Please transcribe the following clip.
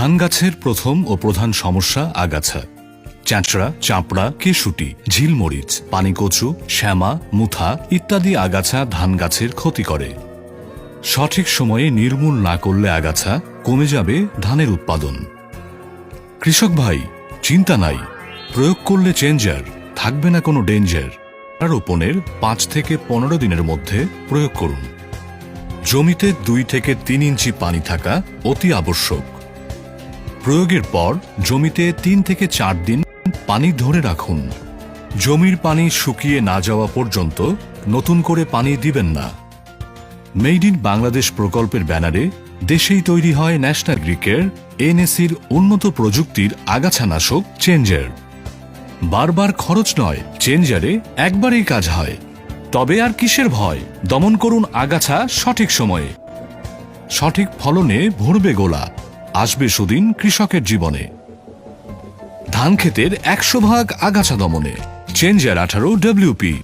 ধান গাছের প্রথম ও প্রধান সমস্যা আগাছা। চ্যাঁচড়া, চাপড়া, কেশুটি, ঝিলমরিচ, পানিকচু, শ্যামা, মুথা ইত্যাদি আগাছা ধান গাছের ক্ষতি করে। সঠিক সময়ে নির্মূল না করলে আগাছা কমে যাবে ধানের উৎপাদন। কৃষক ভাই, চিন্তা নাই। প্রয়োগ করলে চেঞ্জার, থাকবে না কোনো ডেঞ্জার। রোপণের পাঁচ থেকে পনেরো দিনের মধ্যে প্রয়োগ করুন। জমিতে দুই থেকে তিন ইঞ্চি পানি থাকা অতি আবশ্যক। প্রয়োগের পর জমিতে তিন থেকে চার দিন পানি ধরে রাখুন। জমির পানি শুকিয়ে না যাওয়া পর্যন্ত নতুন করে পানি দিবেন না। মেড ইন বাংলাদেশ প্রকল্পের ব্যানারে দেশেই তৈরি হয় ন্যাশনাল গ্রিকের এনএসির উন্নত প্রযুক্তির আগাছানাশক চেঞ্জার। বারবার খরচ নয়, চেঞ্জারে একবারেই কাজ হয়। তবে আর কিসের ভয়? দমন করুন আগাছা সঠিক সময়ে। সঠিক ফলনে ভরবে গোলা। আসবে সুদিন কৃষকের জীবনে। ধান ক্ষেতের একশো ভাগ আগাছা দমনে। চেঞ্জার আঠারো ডব্লিউপি